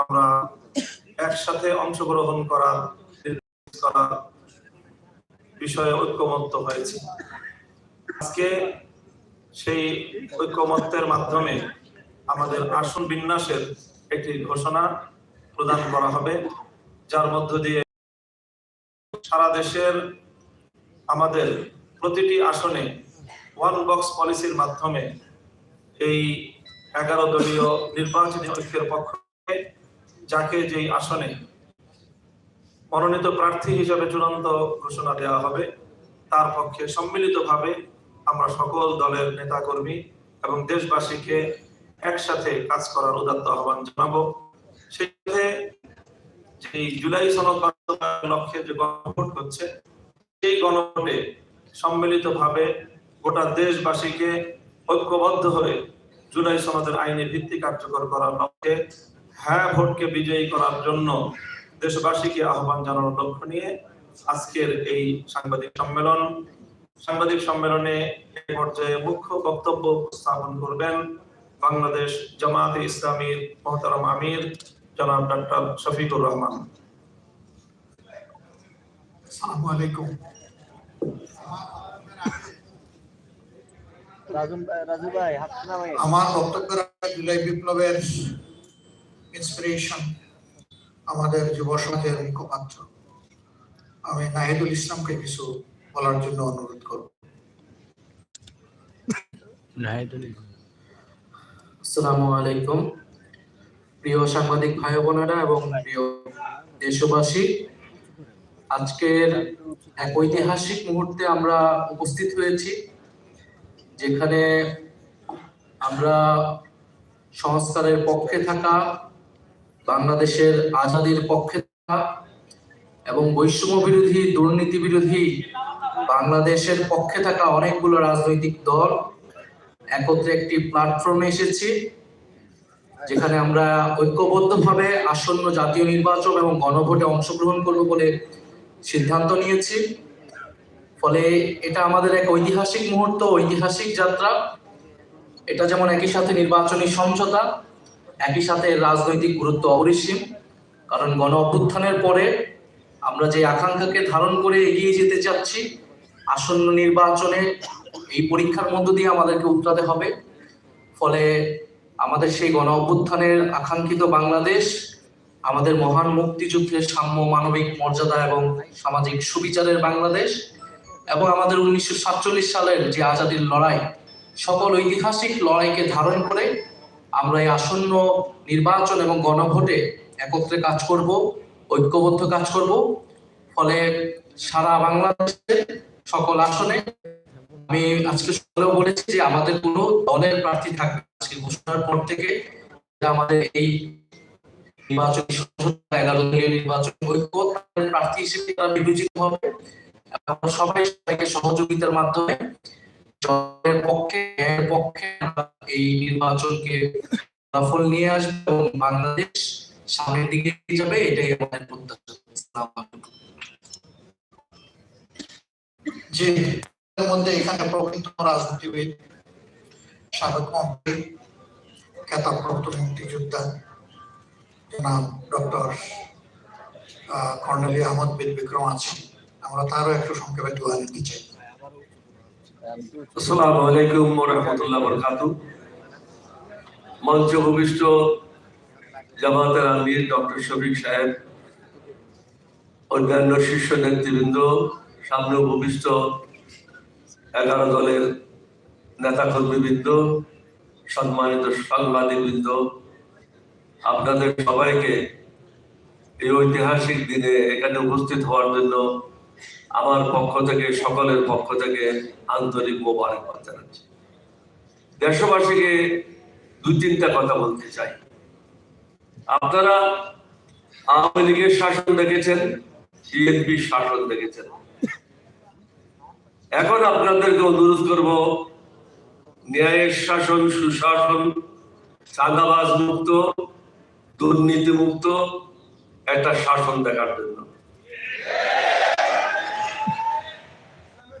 আমরা একসাথে অংশগ্রহণ করা বিষয়ে ঐক্যমত্য হয়েছি। আজকে সেই ঐক্যমত্যের মাধ্যমে আমাদের আসন বিন্যাসের একটি ঘোষণা প্রদান করা হবে, যার মধ্য দিয়ে সারা দেশের আমাদের প্রতিটি আসনে ওয়ান বক্স পলিসির মাধ্যমে এই এগারো দলীয় নির্বাচনী ঐক্যের পক্ষ যাকে যেই আসনে মনোনীত প্রার্থী হিসেবে চূড়ান্ত ঘোষণা দেওয়া হবে, তার পক্ষে সম্মিলিতভাবে আমরা সকল দলের নেতাকর্মী এবং দেশবাসীকে একসাথে কাজ করার উদাত্ত আহ্বান জানাব। সাথে যে জুলাই সনদ বাস্তবায়নের লক্ষ্যে যে গণভোট হচ্ছে, সেই গণভোটে সম্মিলিতভাবে গোটা দেশবাসীকে ঐক্যবদ্ধ হয়ে জুলাই সনদের আইনি ভিত্তি কার্যকর করার লক্ষ্যে হ্যাঁ ভোটকে বিজয়ী করার জন্য দেশবাসীকে আহ্বান জানানোর লক্ষ্য নিয়ে আজকের এই সাংবাদিক সম্মেলন। সাংবাদিক সম্মেলনে পর্যায়ে মুখ্য বক্তব্য উপস্থাপন করবেন বাংলাদেশ জামাতে ইসলামীর মহতারাম আমির জনাব ডক্টর শফিকুর রহমান। আসসালামু আলাইকুম। রাজু রাজু ভাই হাত নামাই আমার জুলাই বিপ্লবের ইন্সপিরেশন আমাদের যুব সমাজের মুখপাত্র। আমি নাহিদুল ইসলামকে কিছু বলার জন্য অনুরোধ করব। আসসালামু আলাইকুম। প্রিয় সাংবাদিক ভাই বোনেরা এবং প্রিয় দেশবাসী আজকের এক ঐতিহাসিক মুহূর্তে আমরা উপস্থিত হয়েছি যেখানে আমরা সংস্কারের পক্ষে থাকা বাংলাদেশের আজাদির পক্ষে এবং বৈষম্য বিরোধী, দুর্নীতি বিরোধী বাংলাদেশের পক্ষে থাকা অনেকগুলো রাজনৈতিক দল একত্রে একটি প্ল্যাটফর্মে এসেছি, যেখানে আমরা ঐক্যবদ্ধভাবে আসন্ন জাতীয় নির্বাচন এবং গণভোটে অংশগ্রহণ করব বলে সিদ্ধান্ত নিয়েছি। ফলে এটা আমাদের এক ঐতিহাসিক মুহূর্ত, ঐতিহাসিক যাত্রা। এটা যেমন একই সাথে নির্বাচনী সমঝোতা একই সাথে রাজনৈতিক গুরুত্ব অপরিসীম, কারণ গণ অভ্যুত্থানের পরে আমরা যে আকাঙ্ক্ষাকে ধারণ করে এগিয়ে যেতে চাচ্ছি, আসন্ন নির্বাচনে এই পরীক্ষার মধ্য দিয়ে আমাদেরকে উতরাতে হবে। ফলে আমাদের সেই গণ অভ্যুত্থানের আকাঙ্ক্ষিত বাংলাদেশ, আমাদের মহান মুক্তিযুদ্ধের সাম্য মানবিক মর্যাদা এবং সামাজিক সুবিচারের বাংলাদেশ এবং আমাদের উনিশশো সাতচল্লিশ সালের যে আজাদির লড়াই, সকল ঐতিহাসিক লড়াইকে ধারণ করে আমরা এই আসন্ন নির্বাচন এবং গণভোটে একত্রে কাজ করব, ঐক্যবদ্ধ কাজ করব। ফলে সারা বাংলাদেশে সকল আসনে আমি আজকে সকালেও বলেছি যে আমাদের কোনো দলের প্রার্থী থাকবে আজকে ঘোষণার পর থেকে আমাদের এই নির্বাচনী এগারো দলীয় নির্বাচন ঐক্য প্রার্থী হিসেবে তারা বিবেচিত হবে। সবাই সবাইকে সহযোগিতার মাধ্যমে জনের পক্ষে পক্ষে এই নির্বাচনকে ফলাফল নিয়ে আসবে এবং বাংলাদেশ সামনের দিকে যাবে, এটাই আমাদের প্রত্যাশা। যে মধ্যে এখানে প্রকৃত রাজনীতিবিদ সাবেক মন্ত্রী খেতাবপ্রাপ্ত মুক্তিযোদ্ধা জনাব ডক্টর কর্নেলি আহমদ বিন বিক্রম আমরা তারও একটু সংক্ষেপে দোয়া নিতে চাই। আসসালামু আলাইকুম শীর্ষ নেতৃবৃন্দ, সামনে এগারো দলের নেতা কর্মীবৃন্দ সম্মানিত আপনাদের সবাইকে এই ঐতিহাসিক দিনে এখানে উপস্থিত হওয়ার জন্য আমার পক্ষ থেকে, সকলের পক্ষ থেকে আন্তরিক মোবারকবাদ জানাচ্ছি। দেশবাসীকে দুই তিনটা কথা বলতে চাই। আপনারা আওয়ামী লীগের শাসন দেখেছেন বিএনপির শাসন দেখেছেন। এখন আপনাদেরকে অনুরোধ করব, ন্যায়ের শাসন, সুশাসন, চাঁদাবাজ মুক্ত দুর্নীতি মুক্ত একটা শাসন দেখার জন্য।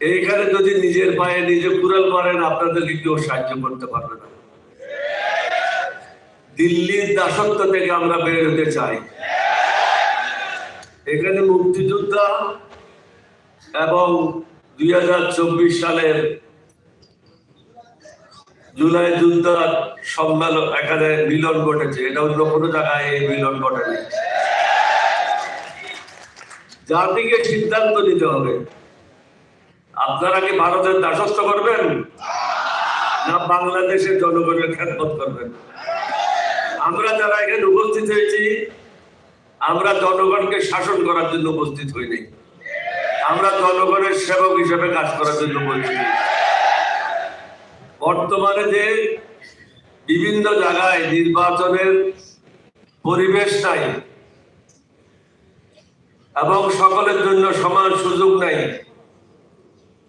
এইখানে যদি নিজের পায়ে নিজে কুড়াল মারেন, আপনাদেরকে কেউ সাহায্য করতে পারবে না। দিল্লির দাসত্ব থেকে আমরা বের হতে চাই। এখানে মুক্তিযোদ্ধা এবং দুই হাজার চব্বিশ সালের জুলাই যুদ্ধার সম্মেলন এখানে মিলন ঘটেছে। এটা অন্য কোনো জায়গায় এই মিলন ঘটেনি। জাতিকে সিদ্ধান্ত নিতে হবে। আপনারা কি ভারতের দাসত্ব করবেন? না বাংলাদেশের জনগণের খেদমত করবেন? আমরা যারা এখানে উপস্থিত হয়েছি, আমরা জনগণকে শাসন করার জন্য উপস্থিত হইনি আমরা জনগণের সেবক হিসেবে কাজ করার জন্য বলছি বর্তমানে যে বিভিন্ন জায়গায় নির্বাচনের পরিবেশ নাই এবং সকলের জন্য সমান সুযোগ নাই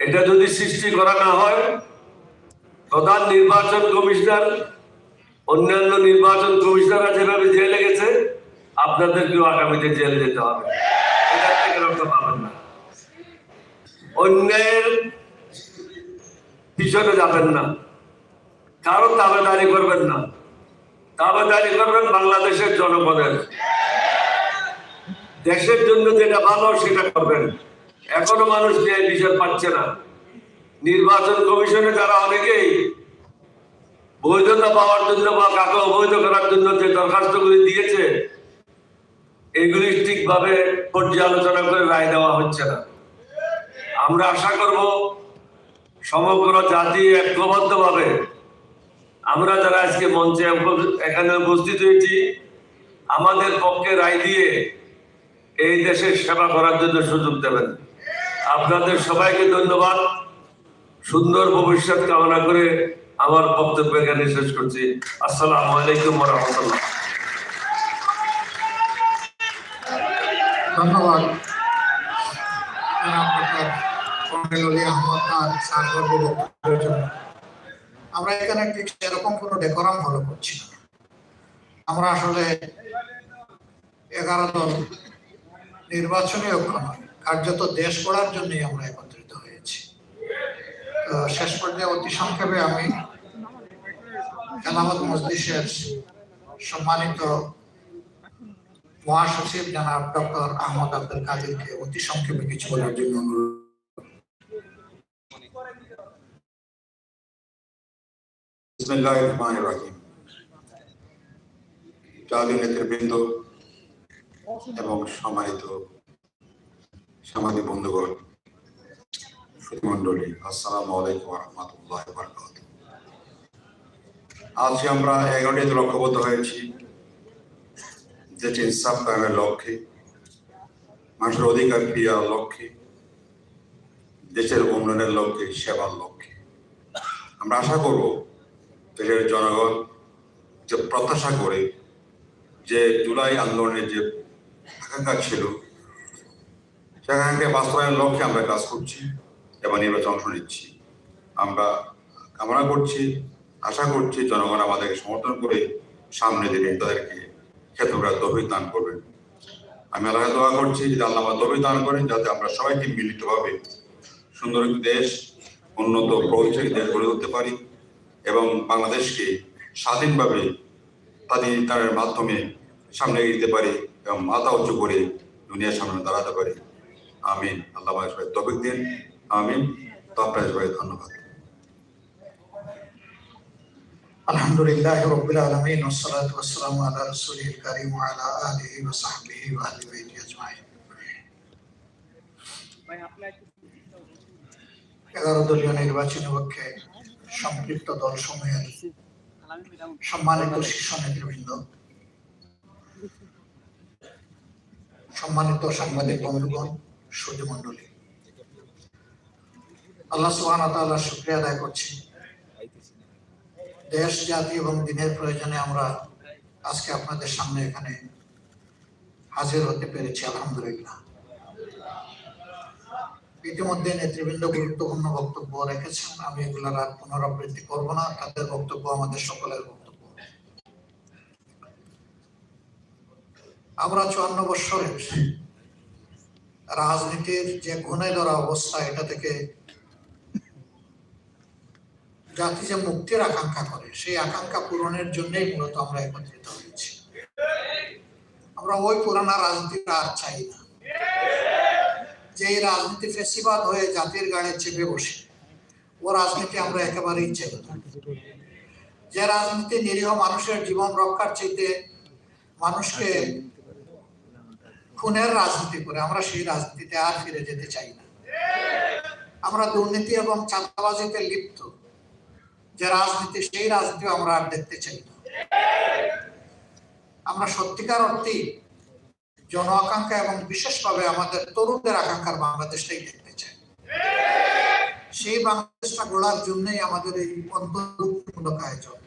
এটা যদি সৃষ্টি করা না হয়, প্রধান নির্বাচন কমিশনার, অন্যান্য নির্বাচন কমিশনাররা যেভাবে জেলে গেছে, আপনাদেরকেও আগামীতে জেলে যেতে হবে। অন্যায়ের পিছনে যাবেন না। কারও দাবেদারি করবেন না। দাবেদারি করবেন বাংলাদেশের জনগণের। দেশের জন্য যেটা ভালো, সেটা করবেন। এখনও মানুষ ন্যায় বিচার পাচ্ছে না। নির্বাচন কমিশনে যারা অনেকেই বৈধতা পাওয়ার জন্য বা কাকে অবৈধ করার জন্য যে দরখাস্তগুলি দিয়েছে, এগুলি ঠিকভাবে পর্যালোচনা করে রায় দেওয়া হচ্ছে না। আমরা আশা করব সমগ্র জাতি ঐক্যবদ্ধভাবে আমরা যারা আজকে মঞ্চে এখানে উপস্থিত হয়েছি, আমাদের পক্ষে রায় দিয়ে এই দেশের সেবা করার জন্য সুযোগ দেবেন। আপনাদের সবাইকে ধন্যবাদ। সুন্দর ভবিষ্যৎ কামনা করে আমার বক্তব্য এখানে শেষ করছি। আসসালামু আলাইকুম রহমতুল্লাহ। ধন্যবাদ। আমরা এখানে ঠিক সেরকম কোনো ডেকোরাম ফলো করছি না। আমরা আসলে এগারো দল নির্বাচনী কার্যত দেশ করার জন্যই আমরা একত্রিত হয়েছি। শেষ পর্যায়ে অতি সংক্ষেপে আমি খেলাফত মজলিসের সম্মানিত মহাসচিব জনাব ডক্টর আহমদ আব্দুল কাদিরকে অতি সংক্ষেপে কিছু বলার জন্য অনুরোধ। এবং সম্মানিত সামাজিক বন্ধুগণ সুধীমণ্ডলী আসসালামু আলাইকুম রহমতুল্লাহ বরকাত আজ আমরা এগারোটিতে লক্ষ্যবদ্ধ হয়েছি। যেটি ইনসাফ কায়েমের লক্ষ্যে, মানুষের অধিকার ক্রিয়ার লক্ষ্যে, দেশের উন্নয়নের লক্ষ্যে, সেবার লক্ষ্যে। আমরা আশা করব দেশের জনগণ যে প্রত্যাশা করে যে জুলাই আন্দোলনের যে আকাঙ্ক্ষা ছিল সে আকাঙ্ক্ষা বাস্তবায়নের লক্ষ্যে আমরা কাজ করছি এবং নির্বাচন অংশ নিচ্ছি। আমরা কামনা করছি, আশা করছি জনগণ আমাদেরকে সমর্থন করে সামনে দিনে তাদেরকে ক্ষেত্রটা তহবিল দান করবেন আমি আল্লাহ দোয়া করছি যে আল্লাহ আমার তহবিল দান করেন যাতে আমরা সবাইকে মিলিতভাবে সুন্দর একটি দেশ, উন্নত প্রগতিশীল দেশ গড়ে তুলতে পারি এবং বাংলাদেশকে স্বাধীনভাবে স্বাধীনতার মাধ্যমে সামনে এগিয়ে দিতে পারি এবং মাথা উঁচু করে দুনিয়ার সামনে দাঁড়াতে পারি। আমিন। আল্লাহ সবাই তবিক দিন। আমিন। তো ধন্যবাদ। আলহামদুলিল্লাহ এগারো দলীয় নির্বাচনী পক্ষে সম্পৃক্ত দল সমূহের সম্মানিত শীর্ষ নেতৃবৃন্দ, সম্মানিত সাংবাদিক বন্ধুগণ আল্লাহ ওয়া তাআলার শুকরিয়া আদায় করছি। দেশ, জাতি এবং দিনের প্রয়োজনে আমরা আজকে আপনাদের সামনে এখানে হাজির হতে পেরেছি, আলহামদুলিল্লাহ। ইতিমধ্যে নেতৃবৃন্দ গুরুত্বপূর্ণ বক্তব্য রেখেছেন। আমি এগুলোর আর পুনরাবৃত্তি করব না, তাদের বক্তব্য আমাদের সকলের বক্তব্য। আমরা চুয়ান্ন বৎসরের রাজনীতির যে ঘুণে ধরা অবস্থা, এটা থেকে জাতি যে মুক্তির আকাঙ্ক্ষা করে, সেই আকাঙ্ক্ষা পূরণের জন্যই মূলত আমরা একত্রিত হয়েছি। আমরা ওই পুরানা রাজনীতি আর চাই না। যে রাজনীতি ফেসিবাদ হয়ে জাতির গাড়ে চেপে বসে, ও রাজনীতি আমরা একেবারেই চাই না। যে রাজনীতি নিরীহ মানুষের জীবন রক্ষার চাইতে মানুষকে খুনের রাজনীতি করে, আমরা সেই রাজনীতিতে আর ফিরে যেতে চাই না। আমরা দুর্নীতি এবং চাঁদাবাজিতে লিপ্ত। যে রাজনীতি, সেই রাজনীতি আমরা আর দেখতে চাই না। আমরা সত্যিকার অর্থেই জন আকাঙ্ক্ষা এবং বিশেষভাবে আমাদের তরুণদের আকাঙ্ক্ষার বাংলাদেশটাই দেখতে চাই। সেই বাংলাদেশটা গড়ার জন্যই আমাদের এই অন্তর্ভুক্তিমূলক আয়োজন।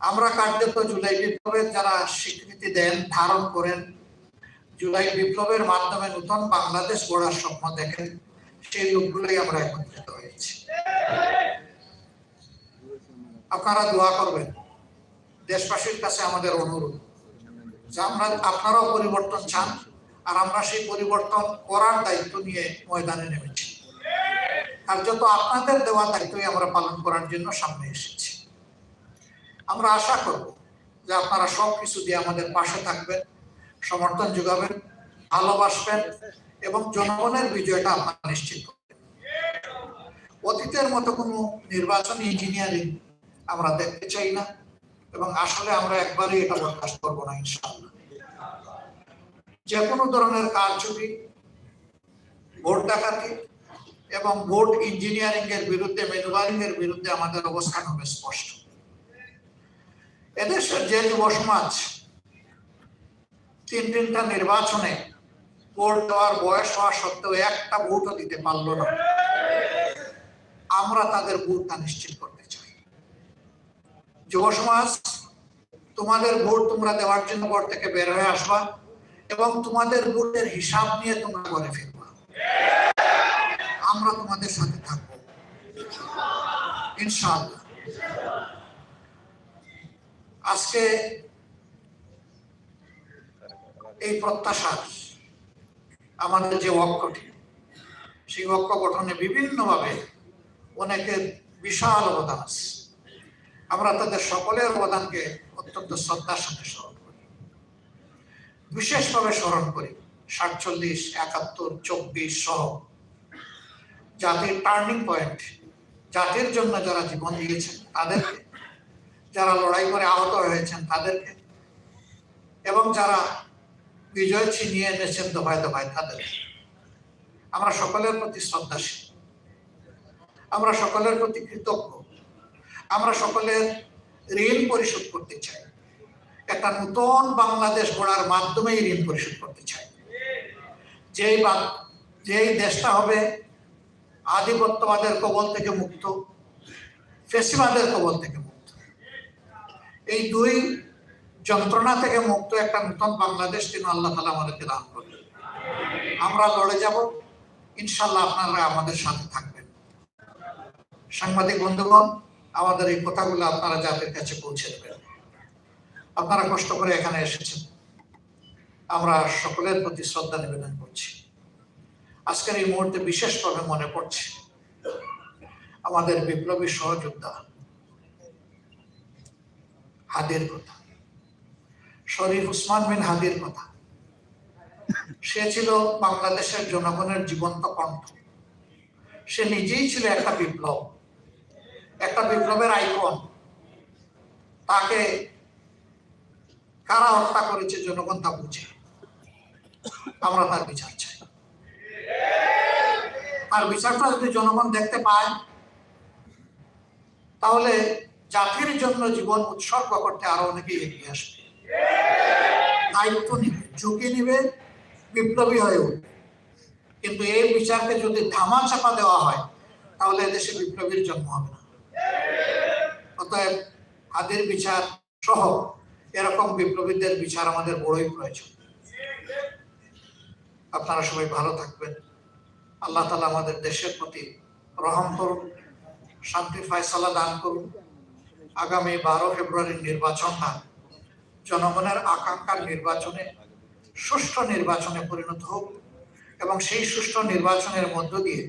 আমরা কার্যত জুলাই বিপ্লবের যারা স্বীকৃতি দেন, ধারণ করেন, জুলাই বিপ্লবের মাধ্যমে নতুন বাংলাদেশ গড়ার স্বপ্ন দেখেন, সেই লোকগুলোই আমরা একত্রিত হয়েছি। আপনারা দোয়া করবেন, দেশবাসীর কাছে আমাদের অনুরোধ যে আমরা, আপনারাও পরিবর্তন চান, আর আমরা সেই পরিবর্তন করার দায়িত্ব নিয়ে ময়দানে নেমেছি। আর যত আপনাদের দেওয়া দায়িত্বই আমরা পালন করার জন্য সামনে এসেছি। আমরা আশা করব যে আপনারা সব কিছু দিয়ে আমাদের পাশে থাকবেন, সমর্থন যোগাবেন, ভালোবাসবেন এবং জনগণের বিজয়টা আপনারা নিশ্চিত করবেন। অতীতের মতো কোনো নির্বাচনী ইঞ্জিনিয়ারিং আমরা দেখতে চাই না এবং আসলে আমরা একবারই এটা বরখাস্ত করব না, ইনশাআল্লাহ। যে কোনো ধরনের কারচুপি, ভোট ডাকাতি এবং ভোট ইঞ্জিনিয়ারিং এর বিরুদ্ধে ম্যানুভারিং এর বিরুদ্ধে আমাদের অবস্থান হবে স্পষ্ট। এদেশের যে যুব সমাজ তিন তিনটা নির্বাচনে ভোট দেওয়ার বয়স হওয়া সত্ত্বেও একটা ভোটও দিতে পারল না। আমরা তাদের ভোটটা নিশ্চিত করতে চাই। যুব সমাজ, তোমাদের ভোট তোমরা দেওয়ার জন্য ঘর থেকে বের হয়ে আসবা এবং তোমাদের ভোটের হিসাব নিয়ে তোমরা ঘরে ফিরবা। আমরা তোমাদের সাথে থাকব। ইনশাআল্লাহ। আজকে এই প্রত্যাশা, আমাদের যে ঐক্যটি সেই ঐক্য গঠনে বিভিন্নভাবে অনেকের বিশাল অবদান আছে। আমরা তাদের সকলের অবদানকে অত্যন্ত শ্রদ্ধার সাথে স্মরণ করি। বিশেষভাবে স্মরণ করি সাতচল্লিশ, একাত্তর, চব্বিশ সহ জাতির টার্নিং পয়েন্ট, জাতির জন্য যারা জীবন দিয়েছেন, তাদেরকে যারা লড়াই করে আহত হয়েছেন তাদেরকে। এবং যারা বিজয় ছিনিয়ে এনেছেন দফায় দফায় তাদেরকে। আমরা সকলের প্রতি শ্রদ্ধাশীল। আমরা সকলের প্রতি কৃতজ্ঞ। আমরা সকলের ঋণ পরিশোধ করতে চাই। একটা নতুন বাংলাদেশ গড়ার মাধ্যমে এই ঋণ পরিশোধ করতে চাই। যেই যেই দেশটা হবে আধিপত্যবাদের কবল থেকে মুক্ত, ফেসিবাদের কবল থেকে এই দুই যন্ত্রণা থেকে মুক্ত একটা নতুন বাংলাদেশ তিনি আল্লাহ তালা আমাদেরকে দান করবেন আমরা লড়ে যাব ইনশাল্লাহ আপনারা আমাদের সাথে থাকবেন। সাংবাদিক বন্ধুগণ, আমাদের এই কথাগুলো আপনারা জাতির কাছে পৌঁছে দেবেন। আপনারা কষ্ট করে এখানে এসেছেন। আমরা সকলের প্রতি শ্রদ্ধা নিবেদন করছি। আজকের এই মুহূর্তে বিশেষভাবে মনে পড়ছে আমাদের বিপ্লবী সহযোদ্ধা হাদির কথা। শরীফ উসমান বিন হাদির কথা। সে ছিল বাংলাদেশের জনগণের জীবন্ত কণ্ঠ। সে নিজেই ছিল একটা বিপ্লব। একটা বিপ্লবের আইকন। তাকে কারা হত্যা করেছে জনগণ তা বুঝে। আমরা তার বিচার চাই। আর বিচারটা যদি জনগণ দেখতে পায়, তাহলে জাতির জন্য জীবন উৎসর্গ করতে আরও অনেকেই এগিয়ে আসবে। দায়িত্ব নিবে, ঝুঁকি নিবে, বিপ্লবী হয়ে উঠবে। কিন্তু এই বিচারকে যদি ধামা চাপা দেওয়া হয়, তাহলে দেশে বিপ্লবীর জন্ম হবে না। অতএব হাদির বিচার সহ এরকম বিপ্লবীদের বিচার আমাদের বড়ই প্রয়োজন। আপনারা সবাই ভালো থাকবেন। আল্লাহ তালা আমাদের দেশের প্রতি রহম করুন, শান্তির ফয়সালা দান করুন। আগামী বারো ফেব্রুয়ারির নির্বাচন না জনগণের আকাঙ্ক্ষার নির্বাচনে, সুষ্ঠু নির্বাচনে পরিণত হোক এবং সেই সুষ্ঠু নির্বাচনের মধ্য দিয়ে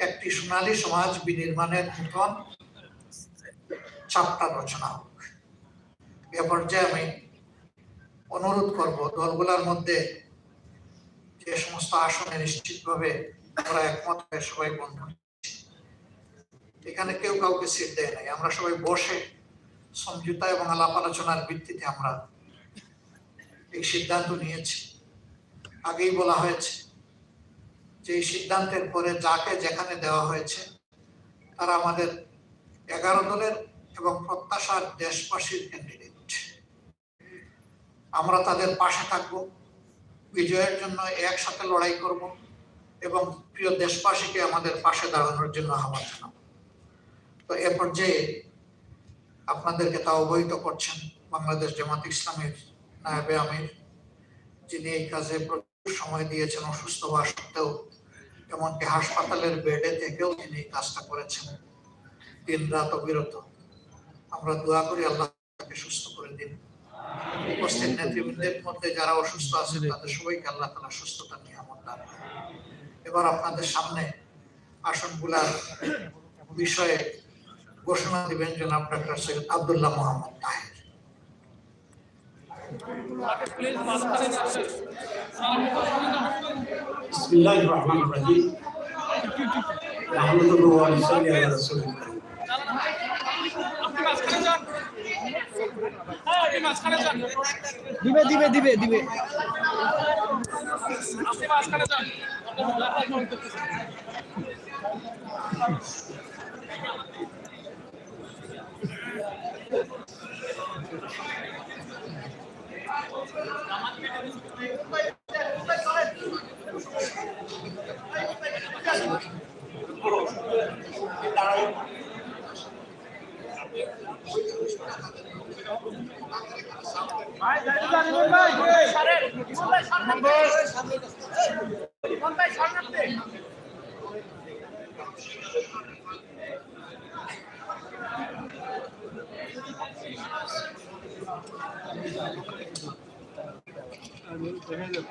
একটি সোনালী সমাজ বিনির্মাণের নতুন চাপটা রচনা হোক। এ পর্যায়ে আমি অনুরোধ করব, দলগুলোর মধ্যে যে সমস্ত আসনে নিশ্চিতভাবে আমরা একমত হয়ে সবাই বন্ধু এখানে কেউ কাউকে সিট দেয় নাই। আমরা সবাই বসে সমঝোতা এবং আলাপ আলোচনার ভিত্তিতে আমরা এই সিদ্ধান্ত নিয়েছি। আগেই বলা হয়েছে যে এই সিদ্ধান্তের পরে যাকে যেখানে দেওয়া হয়েছে, তারা আমাদের এগারো দলের এবং প্রত্যাশার দেশবাসীর ক্যান্ডিডেট আমরা তাদের পাশে থাকব, বিজয়ের জন্য একসাথে লড়াই করব এবং প্রিয় দেশবাসীকে আমাদের পাশে দাঁড়ানোর জন্য আহ্বান জানাব। তো এ পর্যায়ে আপনাদেরকে তা অবহিত করছেন বাংলাদেশ জামাত ইসলামের নায়েবে আমির, যিনি এই কাজে প্রচুর সময় দিয়েছেন, অসুস্থ হওয়া সত্ত্বেও, এমনকি হাসপাতালের বেডে থেকেও তিনি এই কাজটা করেছেন। দিন রাত অবিরত। আমরা দোয়া করি আল্লাহ তাকে সুস্থ করে দিন। উপস্থিত নেতৃবৃন্দের মধ্যে যারা অসুস্থ আছেন, তাদের সবাইকে আল্লাহ তালা সুস্থতা নিয়ে আমার দান এবার আপনাদের সামনে আসনগুলার বিষয়ে ঘোষণা দিবেন জনাব ডক্টর সৈয়দ আবদুল্লাহ মোহাম্মদ তাহের। বিসমিল্লাহির রহমানির রহিম। দিবে দিবে দিবে দিবে। আপনি დამატებების 明天就